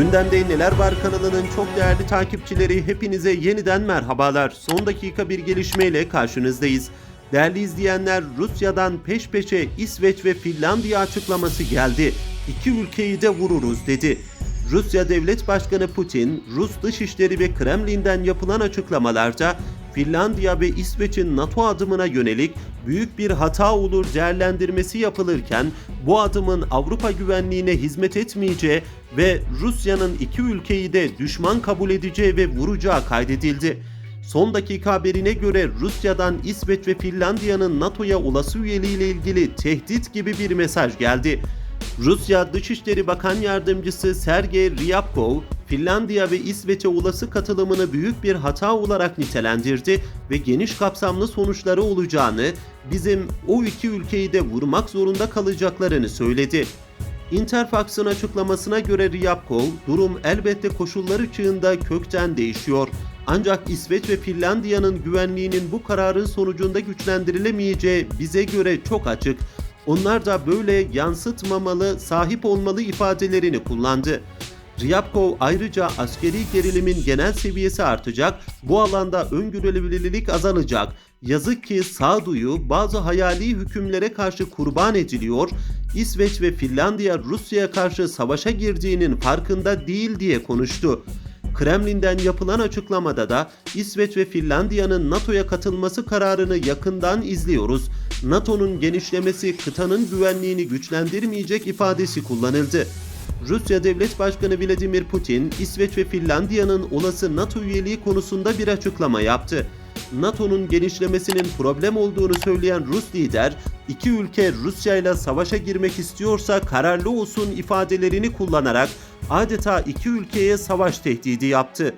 Gündemde Neler Var kanalının çok değerli takipçileri hepinize yeniden merhabalar. Son dakika bir gelişmeyle karşınızdayız. Değerli izleyenler Rusya'dan peş peşe İsveç ve Finlandiya açıklaması geldi. İki ülkeyi de vururuz dedi. Rusya Devlet Başkanı Putin, Rus Dışişleri ve Kremlin'den yapılan açıklamalarda Finlandiya ve İsveç'in NATO adımına yönelik büyük bir hata olur değerlendirmesi yapılırken bu adımın Avrupa güvenliğine hizmet etmeyeceği ve Rusya'nın iki ülkeyi de düşman kabul edeceği ve vuracağı kaydedildi. Son dakika haberine göre Rusya'dan İsveç ve Finlandiya'nın NATO'ya olası üyeliğiyle ilgili tehdit gibi bir mesaj geldi. Rusya Dışişleri Bakan Yardımcısı Sergey Ryabkov, Finlandiya ve İsveç'e olası katılımını büyük bir hata olarak nitelendirdi ve geniş kapsamlı sonuçları olacağını, bizim o iki ülkeyi de vurmak zorunda kalacaklarını söyledi. Interfax'ın açıklamasına göre Ryabkov, durum elbette koşullar ışığında kökten değişiyor. Ancak İsveç ve Finlandiya'nın güvenliğinin bu kararın sonucunda güçlendirilemeyeceği bize göre çok açık. Onlar da böyle yansıtmamalı, sahip olmalı ifadelerini kullandı. Ryabkov ayrıca askeri gerilimin genel seviyesi artacak, bu alanda öngörülebilirlik azalacak. Yazık ki sağduyu bazı hayali hükümlere karşı kurban ediliyor, İsveç ve Finlandiya Rusya'ya karşı savaşa girdiğinin farkında değil diye konuştu. Kremlin'den yapılan açıklamada da İsveç ve Finlandiya'nın NATO'ya katılması kararını yakından izliyoruz. NATO'nun genişlemesi kıtanın güvenliğini güçlendirmeyecek ifadesi kullanıldı. Rusya Devlet Başkanı Vladimir Putin, İsveç ve Finlandiya'nın olası NATO üyeliği konusunda bir açıklama yaptı. NATO'nun genişlemesinin problem olduğunu söyleyen Rus lider, iki ülke Rusya ile savaşa girmek istiyorsa kararlı olsun ifadelerini kullanarak adeta iki ülkeye savaş tehdidi yaptı.